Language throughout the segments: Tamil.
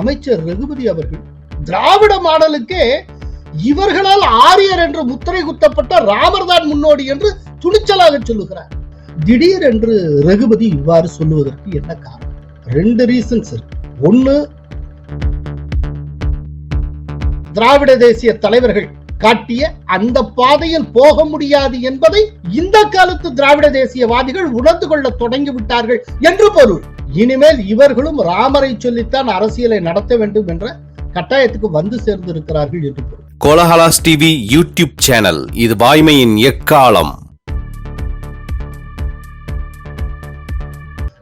அமைச்சர் ரகுபதி அவர்கள் திராவிட மாடலுக்கே இவர்களால் ஆரியர் என்று முத்திரை குத்தப்பட்ட ராமர் தான் முன்னோடி என்று துணிச்சலாக சொல்லுகிறார். திடீர் என்று ரகுபதி இவ்வாறு சொல்லுவதற்கு என்ன காரணம்? ரெண்டு ரீசன்ஸ் இருக்கு. ஒண்ணு திராவிட தேசிய தலைவர்கள் காட்டிய அந்த பாதையில் போக முடியாது என்பதை இந்த காலத்து திராவிட தேசியவாதிகள் உணர்ந்து கொள்ள தொடங்கி விட்டார்கள் என்று பொருள். இனிமேல் இவர்களும் ராமரை சொல்லித்தான் அரசியலை நடத்த வேண்டும் என்ற கட்டாயத்துக்கு வந்து சேர்ந்திருக்கிறார்கள் என்று கோலஹலாஸ் டிவி யூடியூப் சேனல் இது வாய்மையின் எக்காலம்.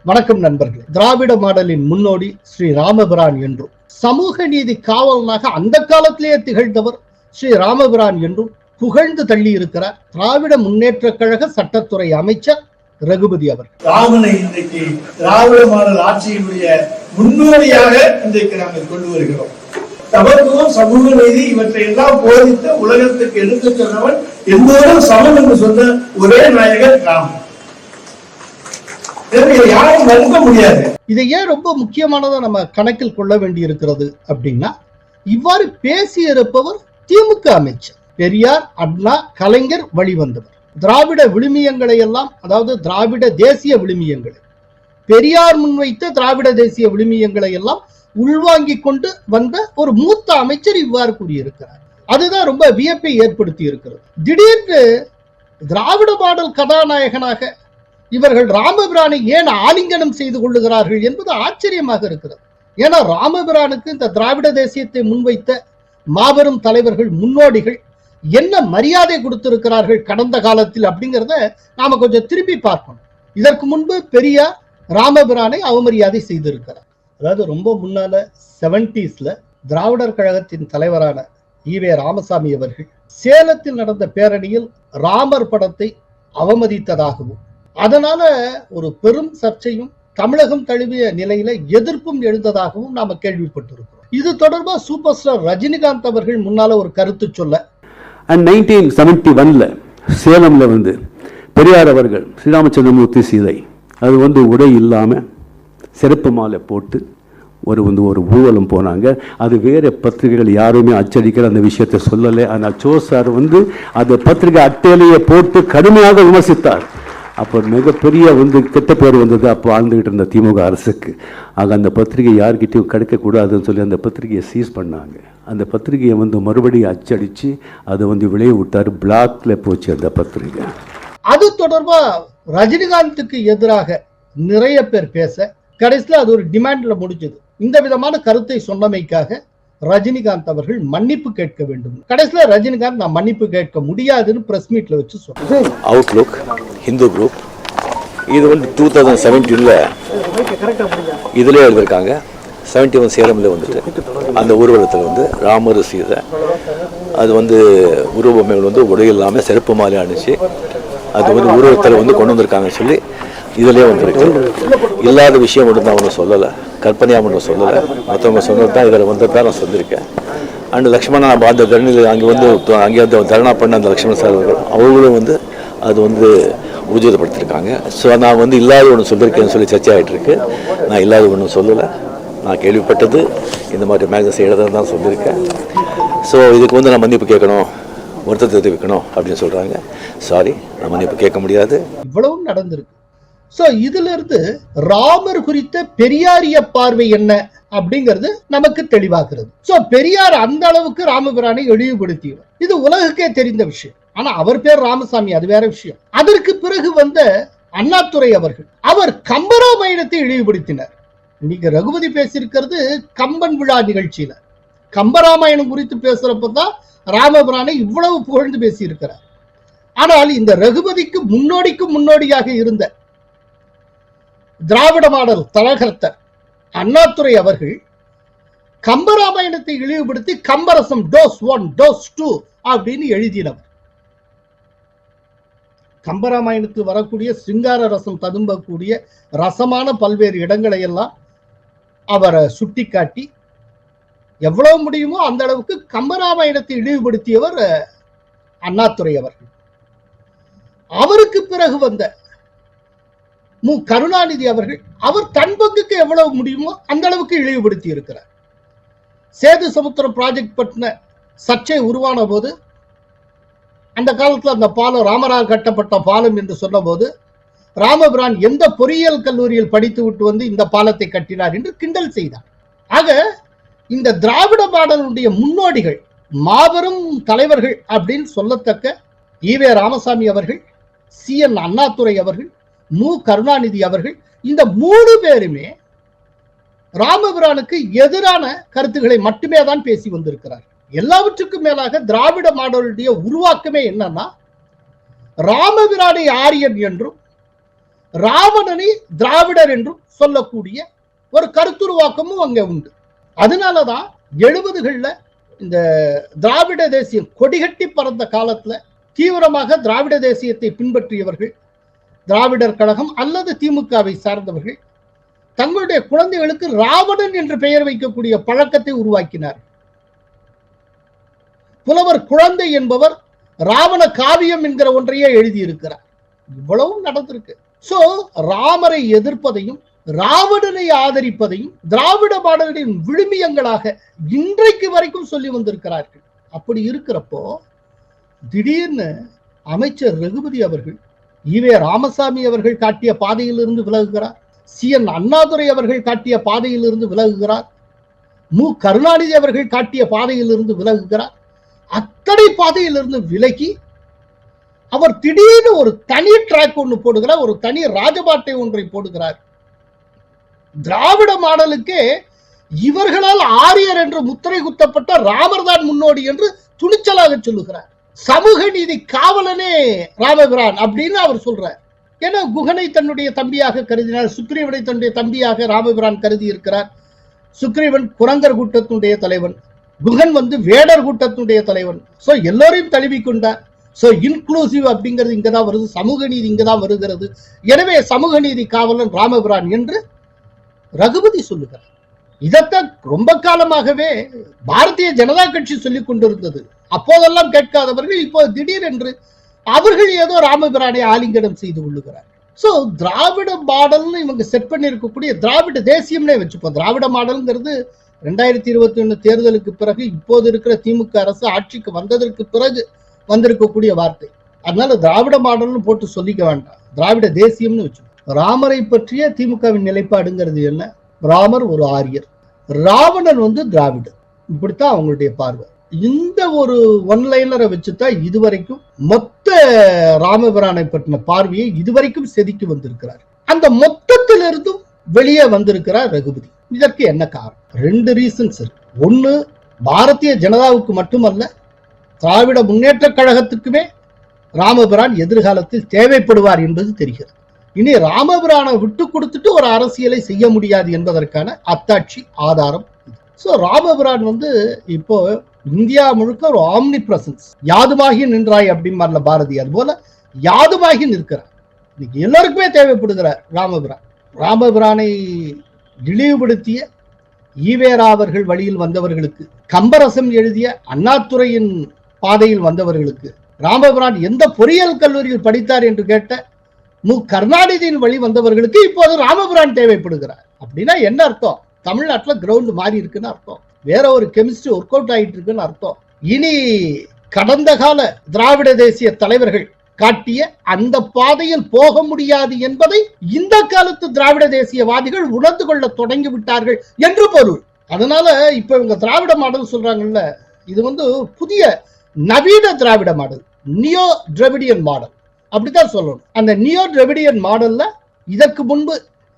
வணக்கம் நண்பர்களே. திராவிட மாடலின் முன்னோடி ஸ்ரீ ராமபிரான் என்றும் சமூக நீதி காவலனாக அந்த காலத்திலேயே திகழ்ந்தவர் ஸ்ரீ ராமபிரான் என்றும் புகழ்ந்து தள்ளி இருக்கிறார் திராவிட முன்னேற்ற கழக சட்டத்துறை அமைச்சர் ரகுபதி அவர் ராமனை இன்றைக்கு திராவிட மாடல் ஆட்சியினுடைய முன்னோடியாக இன்றைக்கு நாங்கள் கொண்டு வருகிறோம். சமத்துவம் சமூக நீதி இவற்றை எல்லாம் போதித்து உலகத்துக்கு எடுத்துச் சொன்னவன் எல்லோரும் சமம் என்று சொன்ன ஒரே நாயகர் ராமன். யாரும் மறுக்க முடியாது. இதை ஏன் ரொம்ப முக்கியமானதா நம்ம கணக்கில் கொள்ள வேண்டி இருக்கிறது அப்படின்னா இவ்வாறு பேசியிருப்பவர் திமுக அமைச்சர். பெரியார் அண்ணா கலைஞர் வழிவந்தவர். திராவிட விழுமியங்களை எல்லாம் அதாவது திராவிட தேசிய விழுமியங்களை பெரியார் முன்வைத்த திராவிட தேசிய விழுமியங்களை எல்லாம் உள்வாங்கிக் கொண்டு வந்த ஒரு மூத்த அமைச்சர் இவ்வாறு கூறியிருக்கிறார். அதுதான் ரொம்ப வியப்பை ஏற்படுத்தி இருக்கிறது. திடீர்னு திராவிட பாடல் கதாநாயகனாக இவர்கள் ராமபிரானை ஏன் ஆலிங்கனம் செய்து கொள்ளுகிறார்கள் என்பது ஆச்சரியமாக இருக்கிறது. ஏன்னா ராமபிரானுக்கு இந்த திராவிட தேசியத்தை முன்வைத்த மாபெரும் தலைவர்கள் முன்னோடிகள் என்ன மரியாதை கொடுத்திருக்கிறார்கள் கடந்த காலத்தில் அப்படிங்கிறத நாம கொஞ்சம் திருப்பி பார்க்கணும். இதற்கு முன்பு பெரியார் ராமபிரானை அவமரியாதை செய்திருக்கிறார். அதாவது ரொம்ப முன்னால செவன்டிஸ்ல திராவிடர் கழகத்தின் தலைவரான ஈவே ராமசாமி அவர்கள் சேலத்தில் நடந்த பேரணியில் ராமர் படத்தை அவமதித்ததாகவும் அதனால ஒரு பெரும் சர்ச்சையும் தமிழகம் தழுவிய நிலையில எதிர்ப்பும் எழுந்ததாகவும் நாம கேள்விப்பட்டிருக்கிறோம். இது தொடர்பா சூப்பர் ஸ்டார் ரஜினிகாந்த் அவர்கள் முன்னால ஒரு கருத்து சொல்ல அண்ட் நைன்டீன் செவன்டி ஒன்ல சேலமில் வந்து பெரியார் அவர்கள் ஸ்ரீராமச்சந்திரமூர்த்தி சீதை அது வந்து உடை இல்லாமல் சிறப்பு மாலை போட்டு ஒரு வந்து ஒரு ஊவலம் போனாங்க. அது வேறு பத்திரிகைகள் யாருமே அச்சடிக்கிற அந்த விஷயத்தை சொல்லலை. ஆனால் சோ சார் வந்து அந்த பத்திரிகை அட்டையிலேயே போட்டு கடுமையாக விமர்சித்தார். அப்போ மிகப்பெரிய வந்து கெட்ட பேர் வந்தது அப்போ ஆழ்ந்துகிட்டு இருந்த திமுக அரசுக்கு. ஆக அந்த பத்திரிகை யார்கிட்டையும் கிடைக்கக்கூடாதுன்னு சொல்லி அந்த பத்திரிகையை சீஸ் பண்ணாங்க. அந்த பத்திரிகையை வந்து மறுபடியும் அச்சடித்து அதை வந்து விளைய விட்டார். பிளாக்ல போச்சு அந்த பத்திரிகை. அது தொடர்பா ரஜினிகாந்துக்கு எதிராக நிறைய பேர் பேச கடைசியில் அது ஒரு டிமாண்ட்ல முடிஞ்சது. இந்த விதமான கருத்தை சொன்னமைக்காக ரஜினிகாந்த் அவர்கள் மன்னிப்பு கேட்க வேண்டும். கடைசியில் ரஜினிகாந்த் நான் மன்னிப்பு கேட்க முடியாதுன்னு பிரஸ் மீட்ல வச்சு சொன்னார். அவுட்லுக் ஹிந்து குரூப் இது வந்து டூ தௌசண்ட் செவன்டீனில் இதில் எழுதியிருக்காங்க. செவன்டி ஒன் சேலமில் வந்துட்டு அந்த ஊர்வலத்தில் வந்து ராமர் சீதை அது வந்து உருவமைகள் வந்து உடை இல்லாமல் செருப்பு மாலை அணிச்சு அது வந்து உருவத்தில் வந்து கொண்டு வந்திருக்காங்கன்னு சொல்லி இதிலே வந்துருக்கு. இல்லாத விஷயம் மட்டும் தான் ஒன்றும் சொல்லலை. கற்பனையாக ஒன்றும் சொல்லலை. மற்றவங்க சொன்னது தான் இதில் பேர் நான் சொல்லியிருக்கேன். அண்ட் லக்ஷ்மணா நம்ம அந்த தரணியில் அங்கே வந்து அங்கே வந்து தரணா பண்ண அந்த லக்ஷ்மண சார் அவங்களும் வந்து அது வந்து ஊர்ஜிதப்படுத்திருக்காங்க ஸோ நான் வந்து இல்லாத ஒன்று சொல்லியிருக்கேன்னு சொல்லி சர்ச்சை ஆகிட்டு இருக்கு. நான் இல்லாத ஒன்றும் சொல்லலை. நான் கேள்விப்பட்டது. இந்த மாதிரி மேகசின்ஸ் எழுதுன்னு தான் சொல்லியிருக்கேன். ஸோ இதுக்கு வந்து நான் மன்னிப்பு கேட்கணும். வருத்தத்தை தெரிவிக்கணும் அப்படின்னு சொல்கிறாங்க சாரி நான் மன்னிப்பு கேட்க முடியாது. இவ்வளவும் நடந்திருக்கு. ஸோ இதுல இருந்து ராமர் குறித்த பெரியாரிய பார்வை என்ன அப்படிங்கிறது நமக்கு தெளிவாகிறது. ஸோ பெரியார் அந்த அளவுக்கு ராமபிரானை இழிவுபடுத்தியவர். இது உலகுக்கே தெரிந்த விஷயம். ஆனா அவர் பேர் ராமசாமி அது வேற விஷயம். அதற்கு பிறகு வந்த அண்ணாத்துறை அவர்கள் அவர் கம்பராமாயணத்தை இழிவுபடுத்தினார். நீங்க ரகுபதி பேசியிருக்கிறது கம்பன் விழா நிகழ்ச்சியில. கம்பராமாயணம் குறித்து பேசுறப்பதான் ராமபிரானை இவ்வளவு புகழ்ந்து பேசியிருக்கிறார். ஆனால் இந்த ரகுபதிக்கு முன்னோடிக்கு முன்னோடியாக இருந்த திராவிட மாடல் தலகர்த்தர் அண்ணாதுரை அவர்கள் கம்பராமாயணத்தை இழிவுபடுத்தி Kambarasam dose one dose two அப்படின்னு எழுதினவர். கம்பராமாயணத்தில் வரக்கூடிய சிங்கார ரசம் ததும்பக்கூடிய ரசமான பல்வேறு இடங்களை எல்லாம் அவரை சுட்டிக்காட்டி எவ்வளவு முடியுமோ அந்த அளவுக்கு கம்பராமாயணத்தை இழிவுபடுத்தியவர் அண்ணாதுரை அவர்கள். அவருக்கு பிறகு வந்த மு. கருணாநிதி அவர்கள் அவர் தன் பங்குக்கு எவ்வளவு முடியுமோ அந்த அளவுக்கு இழிவுபடுத்தி இருக்கிறார். சேது சமுத்திரம் ப்ராஜெக்ட் பற்றின சர்ச்சை உருவான போது அந்த காலத்துல அந்த பாலம் ராமரால் கட்டப்பட்ட பாலம் என்று சொன்னபோது ராமபிரான் எந்த பொறியியல் கல்லூரியில் படித்து விட்டு வந்து இந்த பாலத்தை கட்டினார் என்று கிண்டல் செய்தார். ஆக இந்த திராவிட பாடலுடைய முன்னோடிகள் மாபெரும் தலைவர்கள் அப்படின்னு சொல்லத்தக்க ஈவே ராமசாமி அவர்கள் சி என் அண்ணாதுரை அவர்கள் மு கருணாநிதி அவர்கள் இந்த மூணு பேருமே ராமபிரானுக்கு எதிரான கருத்துக்களை மட்டுமே தான் பேசி வந்திருக்கிறார். எல்லாவற்றுக்கும் மேலாக திராவிட மாடலுடைய உருவாக்கமே என்னன்னா ராமபிரானை ஆரியன் என்றும் ராவணனை திராவிடர் என்றும் சொல்லக்கூடிய ஒரு கருத்துருவாக்கமும் அங்க உண்டு. அதனாலதான் எழுபதுகள்ல இந்த திராவிட தேசியம் கொடிகட்டி பறந்த காலத்துல தீவிரமாக திராவிட தேசியத்தை பின்பற்றியவர்கள் திராவிடர் கழகம் அல்லது திமுகவை சார்ந்தவர்கள் தங்களுடைய குழந்தைகளுக்கு ராவணன் என்று பெயர் வைக்கக்கூடிய பழக்கத்தை உருவாக்கினார் புலவர் குழந்தை என்பவர் ராவண காவியம் என்கிற ஒன்றையே எழுதியிருக்கிறார். இவ்வளவும் நடந்திருக்கு. சோ ராமரை எதிர்ப்பதையும் ராவணனை ஆதரிப்பதையும் திராவிட மாடலின் விழுமியங்களாக இன்றைக்கு வரைக்கும் சொல்லி வந்திருக்கிறார்கள். அப்படி இருக்கிறப்போ திடீர்னு அமைச்சர் ரகுபதி அவர்கள் ஈவே ராமசாமி அவர்கள் காட்டிய பாதையிலிருந்து விலகுகிறார். சி என் அண்ணாதுரை அவர்கள் காட்டிய பாதையிலிருந்து விலகுகிறார். மு. கருணாநிதி அவர்கள் காட்டிய பாதையிலிருந்து விலகுகிறார். அத்தனை பாதையிலிருந்து விலகி அவர் திடீர்னு ஒரு தனி ட்ராக் ஒன்று போடுகிறார் ஒரு தனி ராஜபாட்டை ஒன்றை போடுகிறார். திராவிட மாடலுக்கே இவர்களால் ஆரியர் என்று முத்திரை குத்தப்பட்ட ராமர் தான் முன்னோடி என்று துணிச்சலாக சொல்லுகிறார். சமூக நீதி காவலனே ராமபிரான் அப்படின்னு அவர் சொல்றார். ஏன்னா குகனை தன்னுடைய தம்பியாக கருதினார் சுக்ரீவனை தன்னுடைய தம்பியாக ராமபிரான் கருதி இருக்கிறார் சுக்ரீவன் குரங்கர் கூட்டத்தினுடைய தலைவன் குகன் வந்து வேடர் கூட்டத்தினுடைய தலைவன். சோ எல்லோரையும் தழுவி கொண்டார். சோ இன்க்ளூசிவ் அப்படிங்கிறது இங்கதான் வருது சமூக நீதி இங்கதான் வருகிறது. எனவே சமூக நீதி காவலன் ராமபிரான் என்று ரகுபதி சொல்லுகிறார். இதைத்தான் ரொம்ப காலமாகவே பாரதிய ஜனதா கட்சி சொல்லிக் கொண்டிருந்தது. அப்போதெல்லாம் கேட்காதவர்கள் இப்போ திடீரென்று அவர்கள் ஏதோ ராமபிரானை ஆலிங்கனம் செய்து கொள்ளுகிறார். சோ திராவிட மாடல்னு இவங்க செட் பண்ணி இருக்கக்கூடிய திராவிட தேசியம்னே வச்சுப்போம். திராவிட மாடல்ங்கிறது ரெண்டாயிரத்தி இருபத்தி ஒண்ணு தேர்தலுக்கு பிறகு இப்போது இருக்கிற திமுக அரசு ஆட்சிக்கு வந்ததற்கு பிறகு வந்திருக்கக்கூடிய வார்த்தை. அதனால திராவிட மாடல்னு போட்டு சொல்லிக்க வேண்டாம். திராவிட தேசியம்னு வச்சு ராமரை பற்றிய திமுகவின் நிலைப்பாடுங்கிறது என்ன? ராமர் ஒரு ஆரியர். ராவணன் வந்து திராவிடர். இப்படித்தான் அவங்களுடைய பார்வை. இந்த ஒரு ஒன் லைனரை வச்சுதான் இதுவரைக்கும் மொத்த ராமபிரானை பற்றின பார்வையை இதுவரைக்கும் செதுக்கி வந்திருக்கிறார். அந்த மொத்தத்திலிருந்தும் வெளியே வந்திருக்கிறார் ரகுபதி. இதற்கு என்ன காரணம்? ரெண்டு ரீசன்ஸ் இருக்கு. ஒண்ணு பாரதிய ஜனதாவுக்கு மட்டுமல்ல திராவிட முன்னேற்ற கழகத்துக்குமே ராமபிரான் எதிர்காலத்தில் தேவைப்படுவார் என்பது தெரிகிறது. இனி ராமபிரானை விட்டு கொடுத்துட்டு ஒரு அரசியலை செய்ய முடியாது என்பதற்கான அத்தாட்சி ஆதாரம் சோ ராமபிரான் வந்து இப்போ இந்தியா முழுக்க ஒரு ஆம்னி பிரசன்ஸ் யாதுமாகி நின்றாய் அப்படிம்பார்ல பாரதி அது போல யாதுமாகி நிற்கிறார். இன்னைக்கு எல்லாருக்குமே தேவைப்படுகிறார் ராமபிரான். ராமபிரானை இழிவுபடுத்திய ஈவேரா அவர்கள் வழியில் வந்தவர்களுக்கு கம்பரசம் எழுதிய அண்ணாதுரையின் பாதையில் வந்தவர்களுக்கு. ராமபிரான் எந்த பொறியியல் கல்லூரியில் படித்தார் என்று கேட்ட மு. கருணாநிதியின் வழி வந்தவர்களுக்கு இப்போது ராமபிரான் தேவைப்படுகிறார். அப்படின்னா என்ன அர்த்தம்? தமிழ்நாட்டுல கிரவுண்ட் மாறி இருக்குன்னு அர்த்தம். வேற ஒரு கெமிஸ்ட்ரி ஒர்க் அவுட் ஆயிட்டு இருக்குன்னு அர்த்தம். இனி கடந்த கால திராவிட தேசிய தலைவர்கள் காட்டிய அந்த பாதையில் போக முடியாது என்பதை இந்த காலத்து திராவிட தேசியவாதிகள் உணர்ந்து கொள்ள தொடங்கி விட்டார்கள் என்று பொருள். அதனால இப்ப இவங்க திராவிட மாடல் சொல்றாங்கல்ல இது வந்து புதிய நவீன திராவிட மாடல் நியோ டிராவிடியன் மாடல் அப்படித்தான் சொல்லணும். அந்த நியோ டிராவிடியன் மாடல்ல இதற்கு முன்பு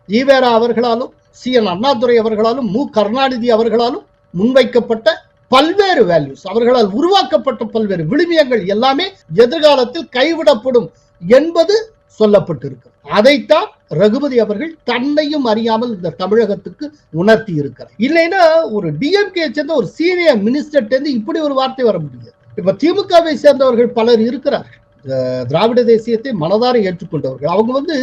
ஈவேரா அவர்களாலும் சி என் அண்ணாதுரை அவர்களாலும் மு. கருணாநிதி அவர்களாலும் முன்வைக்கப்பட்ட பல்வேறு வேல்யூஸ் அவர்களால் உருவாக்கப்பட்ட பல்வேறு விழுமியங்கள் எல்லாமே எதிர்காலத்தில் கைவிடப்படும் என்பது சொல்லப்பட்டிருக்கு. அதைத்தான் ரகுபதி அவர்கள் தன்னையும் அறியாமல் இந்த தமிழகத்துக்கு உணர்த்தி இருக்கிறார் இல்லைன்னா ஒரு டிஎம்கே சேர்ந்த ஒரு சீனியர் மினிஸ்டர் இருந்து இப்படி ஒரு வார்த்தை வர முடியாது. இப்ப திமுகவை சேர்ந்தவர்கள் பலர் இருக்கிறார்கள். திராவிட தேசியத்தை மனதார ஏற்றுக்கொண்டவர்கள். அவங்க வந்து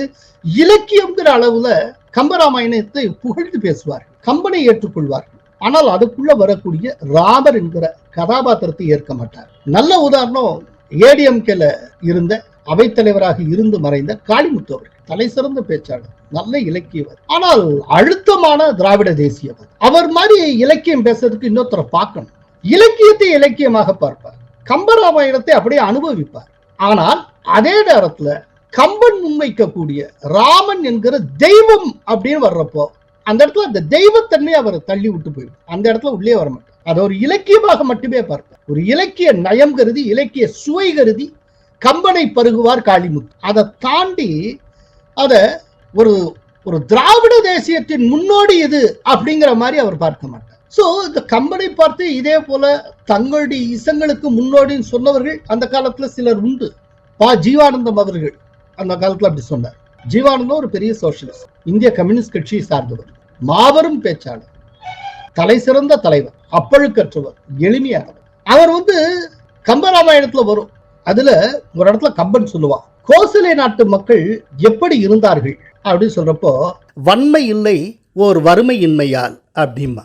இலக்கியம்ங்கிற அளவுல கம்பராமாயணத்தை புகழ்ந்து பேசுவார்கள் கம்பனை ஏற்றுக்கொள்வார்கள். ஆனால் அதுக்குள்ள வரக்கூடிய ராமர் என்கிற கதாபாத்திரத்தை ஏற்க மாட்டார். நல்ல உதாரணம் ஏடிஎம்கேல இருந்த அவைத்தலைவராக இருந்து மறைந்த காளிமுத்து அவர்கள். தலை சிறந்த பேச்சாளர் நல்ல இலக்கியவர். ஆனால் அழுத்தமான திராவிட தேசியவர். அவர் மாதிரி இலக்கியம் பேசுறதுக்கு இன்னொருத்தரை பார்க்கணும். இலக்கியத்தை இலக்கியமாக பார்ப்பார். கம்பராமாயணத்தை அப்படியே அனுபவிப்பார். ஆனால் அதே நேரத்துல கம்பன் முன்வைக்கக்கூடிய ராமன் என்கிற தெய்வம் அப்படின்னு வர்றப்போ அந்த இடத்துல அந்த தெய்வத்தன்மை அவர் தள்ளி விட்டு போயிடும். அந்த இடத்துல உள்ளே வர மாட்டார். அதை ஒரு இலக்கியமாக மட்டுமே பார்ப்பார். ஒரு இலக்கிய நயம் கருதி இலக்கிய சுவை கருதி கம்பனை பருகுவார் காளிமுத்து. அதை தாண்டி அத ஒரு ஒரு திராவிட தேசியத்தின் முன்னோடி இது அப்படிங்கிற மாதிரி அவர் பார்க்க மாட்டார். சோ இந்த கம்பனை பார்த்து இதே போல தங்களுடைய இசங்களுக்கு முன்னோடின்னு சொன்னவர்கள் அந்த காலத்துல சிலர் உண்டு. பா. ஜீவானந்தம் அவர்கள் அந்த காலத்துல அப்படி சொன்னார். ஜீவானந்தம் ஒரு பெரிய சோசியலிஸ்ட் இந்திய கம்யூனிஸ்ட் கட்சியை சார்ந்தவர். மாபெரும் பேச்சாளர். தலை சிறந்த தலைவர் அப்பழுக்கற்றவர் எளிமையானவர். அவர் வந்து கம்பராமாயணத்துல வரும். அதுல ஒரு இடத்துல கம்பன் சொல்லுவான் கோசலை நாட்டு மக்கள் எப்படி இருந்தார்கள்? அப்படின்னு சொல்றப்போ வன்மை இல்லை ஓர் வறுமையின்மையால் அப்படிமா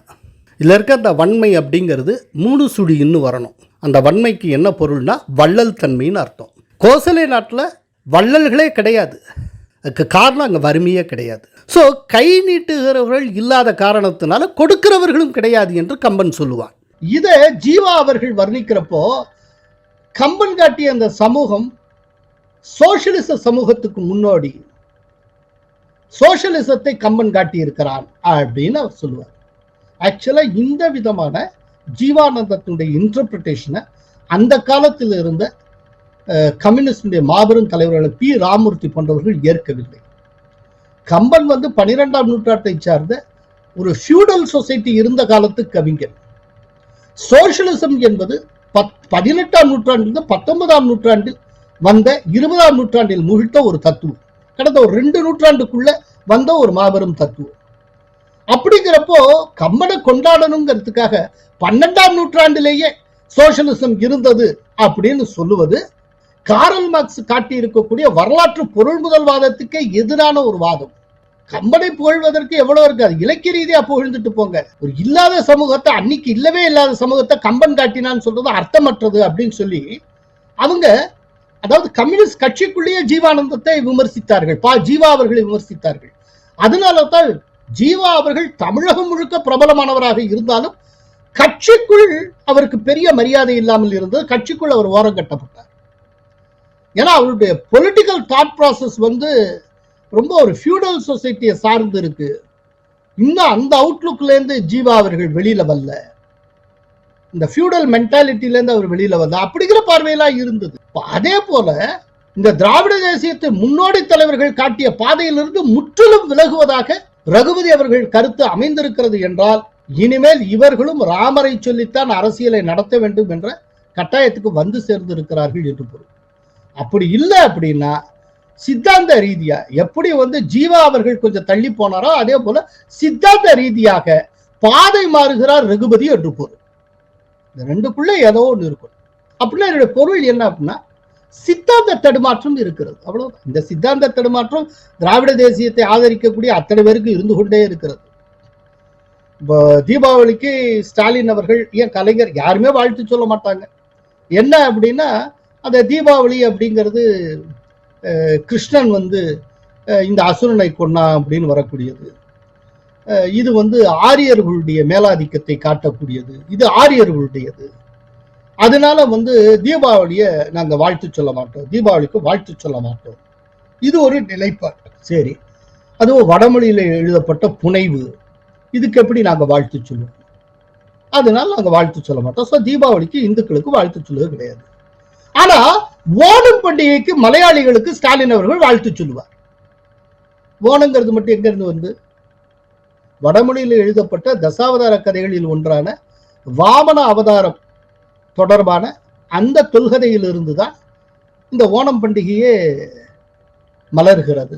இதில் இருக்க அந்த வன்மை அப்படிங்கிறது மூணு சுழின்னு வரணும். அந்த வன்மைக்கு என்ன பொருள்னா வள்ளல் தன்மைன்னு அர்த்தம். கோசலை நாட்டில் வள்ளல்களே கிடையாது. அதுக்கு காரணம் அங்கே வறுமையே கிடையாது. ஸோ கை நீட்டுகிறவர்கள் இல்லாத காரணத்தினால கொடுக்கிறவர்களும் கிடையாது என்று கம்பன் சொல்லுவான். இதை ஜீவா அவர்கள் வர்ணிக்கிறப்போ கம்பன் காட்டிய அந்த சமூகம் சோசியலிச சமூகத்துக்கு முன்னோடி. சோசியலிசத்தை கம்பன் காட்டி இருக்கிறான் அப்படின்னு அவர் சொல்லுவார். ஆக்சுவலா இந்த விதமான ஜீவானந்தத்தினுடைய இன்டர்பிரிட்டேஷனை அந்த காலத்தில் இருந்த கம்யூனிஸ்டுடைய மாபெரும் தலைவர்கள் பி. ராமூர்த்தி போன்றவர்கள் ஏற்கவில்லை. கம்பன் வந்து பனிரெண்டாம் நூற்றாண்டை சார்ந்த ஒரு ஃபியூடல் சொசைட்டி இருந்த காலத்து கவிஞர். சோசியலிசம் என்பது பத் பதினெட்டாம் நூற்றாண்டிலிருந்து பத்தொன்பதாம் நூற்றாண்டில் வந்த இருபதாம் நூற்றாண்டில் முகிழ்த்த ஒரு தத்துவம். கடந்த ஒரு ரெண்டு நூற்றாண்டுக்குள்ள வந்த ஒரு மாபெரும் தத்துவம். அப்படிங்கிறப்போ கம்பனை கொண்டாடணுங்கிறதுக்காக பன்னெண்டாம் நூற்றாண்டிலேயே சோசியலிசம் இருந்தது அப்படின்னு சொல்லுவது காரல் மார்க்ஸ் காட்டி இருக்கக்கூடிய வரலாற்று பொருள் முதல்வாதத்துக்கே எதிரான ஒரு வாதம். கம்பனை புகழ்வதற்கு எவ்வளவு இருக்காது இலக்கிய ரீதியா புகழ்ந்துட்டு போங்க. ஒரு இல்லாத சமூகத்தை அன்னைக்கு இல்லவே இல்லாத சமூகத்தை கம்பன் காட்டினான்னு சொல்றது அர்த்தமற்றது அப்படின்னு சொல்லி அவங்க அதாவது கம்யூனிஸ்ட் கட்சிக்குள்ளேயே ஜீவானந்தத்தை விமர்சித்தார்கள். பா ஜீவா அவர்களை விமர்சித்தார்கள். அதனால தான் ஜீவா அவர்கள் தமிழகம் முழுக்க பிரபலமானவராக இருந்தாலும் கட்சிக்குள் அவருக்கு பெரிய மரியாதை இல்லாமல் இருந்தது. கட்சிக்குள் அவர் ஓரம் கட்டப்பட்டார். ஏன்னா அவருடைய பொலிட்டிக்கல் தாட் ப்ராசஸ் வந்து ரொம்ப ஒரு ஃபியூடல் சொசைட்டியை சார்ந்து இருக்கு. இன்னும் அந்த அவுட்லுக்ல இருந்து ஜீவா அவர்கள் வெளியில வரல. இந்த ஃபியூடல் மென்டாலிட்டில இருந்து அவர் வெளியில வரல. அப்படிங்கிற பார்வையெல்லாம் இருந்தது. அதே போல இந்த திராவிட தேசியத்தின் முன்னோடி தலைவர்கள் காட்டிய பாதையிலிருந்து முற்றிலும் விலகுவதாக ரகுபதி அவர்கள் கருத்து அமைந்திருக்கிறது என்றால் இனிமேல் இவர்களும் ராமரை சொல்லித்தான் அரசியலை நடத்த வேண்டும் என்ற கட்டாயத்துக்கு வந்து சேர்ந்திருக்கிறார்கள் என்று பொருள். அப்படி இல்லை அப்படின்னா சித்தாந்த ரீதியா எப்படி வந்து ஜீவா அவர்கள் கொஞ்சம் தள்ளி போனாரோ அதே போல சித்தாந்த ரீதியாக பாதை மாறுகிறார் ரகுபதி என்று பொருள். இந்த ரெண்டுக்குள்ள ஏதோ ஒன்று இருக்கும். அப்படின்னா என்னுடைய பொருள் என்ன அப்படின்னா சித்தாந்த தடுமாற்றம் இருக்கிறது. அவ்வளவு இந்த சித்தாந்த தடுமாற்றம் திராவிட தேசியத்தை ஆதரிக்கக்கூடிய அத்தனை பேருக்கு இருந்து கொண்டே இருக்கிறது. தீபாவளிக்கு ஸ்டாலின் அவர்கள் ஏன் கலைஞர் யாருமே வாழ்த்து சொல்ல மாட்டாங்க. என்ன அப்படின்னா அந்த தீபாவளி அப்படிங்கிறது அஹ், கிருஷ்ணன் வந்து இந்த அசுரனை கொன்னா அப்படின்னு வரக்கூடியது. அஹ், இது வந்து ஆரியர்களுடைய மேலாதிக்கத்தை காட்டக்கூடியது. இது ஆரியர்களுடையது. அதனால வந்து தீபாவளியை நாங்க வாழ்த்து சொல்ல மாட்டோம். தீபாவளிக்கு வாழ்த்து சொல்ல மாட்டோம். இது ஒரு நிலைப்பாடு. சரி. அதுவும் வடமொழியில் எழுதப்பட்ட புனைவு. இதுக்கு எப்படி நாங்க வாழ்த்து சொல்லுவோம்? அதனால நாங்க வாழ்த்து சொல்ல மாட்டோம். ஸோ தீபாவளிக்கு இந்துக்களுக்கு வாழ்த்து சொல்லுவது கிடையாது. ஆனா ஓணம் பண்டிகைக்கு மலையாளிகளுக்கு ஸ்டாலின் அவர்கள் வாழ்த்து சொல்லுவார். ஓணங்கிறது மட்டும் எங்கேருந்து வந்து? வடமொழியில் எழுதப்பட்ட தசாவதார கதைகளில் ஒன்றான வாமன அவதாரம். தொடர்பான அந்த தொல்கதையிலிருந்து தான் இந்த ஓணம் பண்டிகையே மலர்கிறது.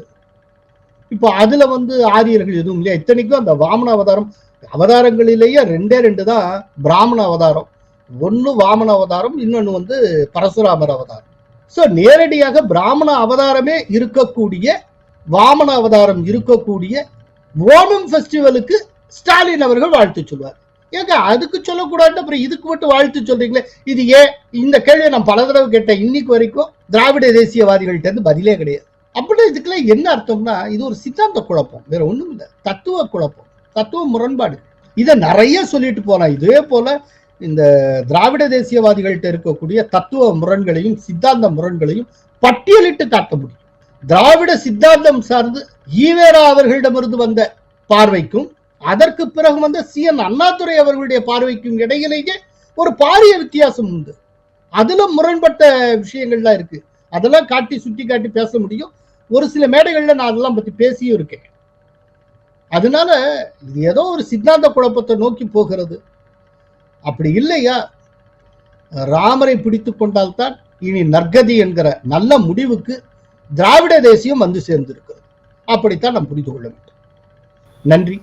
இப்போ அதுல வந்து ஆரியர்கள் எதுவும் இல்லையா? இத்தனைக்கும் அந்த வாமன அவதாரம் அவதாரங்களிலேயே ரெண்டே ரெண்டு தான் பிராமண அவதாரம். ஒன்று வாமன அவதாரம் இன்னொன்று வந்து பரசுராமர் அவதாரம். ஸோ நேரடியாக பிராமண அவதாரமே இருக்கக்கூடிய வாமன அவதாரம் இருக்கக்கூடிய ஓணம் ஃபெஸ்டிவலுக்கு ஸ்டாலின் அவர்கள் வாழ்த்து சொல்வார். ஏங்க அதுக்கு சொல்லக்கூடாது அப்புறம் இதுக்கு மட்டும் வாழ்த்து சொல்றீங்களே? இது ஏன்? இந்த கேள்வியை நான் பல தடவை கேட்டேன். இன்னைக்கு வரைக்கும் திராவிட தேசியவாதிகள்ட்ட இருந்து பதிலே கிடையாது. அப்படி இதுக்கெல்லாம் என்ன அர்த்தம்னா இது ஒரு சித்தாந்த குழப்பம். வேற ஒண்ணும் இல்லை. தத்துவ குழப்பம். தத்துவ முரண்பாடு. இதை நிறைய சொல்லிட்டு போலாம் இதே போல இந்த திராவிட தேசியவாதிகள்கிட்ட இருக்கக்கூடிய தத்துவ முரண்களையும் சித்தாந்த முரண்களையும் பட்டியலிட்டு காட்ட முடியும். திராவிட சித்தாந்தம் சார்ந்து ஈவேரா அவர்களிடமிருந்து வந்த பார்வைக்கும் அதற்கு பிறகு வந்த சி என் அண்ணாதுரை அவர்களுடைய பார்வைக்கும் இடையிலேயே ஒரு பாரிய வித்தியாசம் உண்டு. அதுல முரண்பட்ட விஷயங்கள்லாம் இருக்கு. அதெல்லாம் காட்டி சுட்டி காட்டி பேச முடியும். ஒரு சில மேடைகள்ல நான் அதெல்லாம் பத்தி பேசியும் இருக்கேன். அதனால இது ஏதோ ஒரு சித்தாந்த குழப்பத்தை நோக்கி போகிறது. அப்படி இல்லையா? ராமரை பிடித்து கொண்டால்தான் இனி நற்கதி என்கிற நல்ல முடிவுக்கு திராவிட தேசியம் வந்து சேர்ந்திருக்கிறது. அப்படித்தான் நாம் புரிந்து கொள்ள வேண்டும். நன்றி.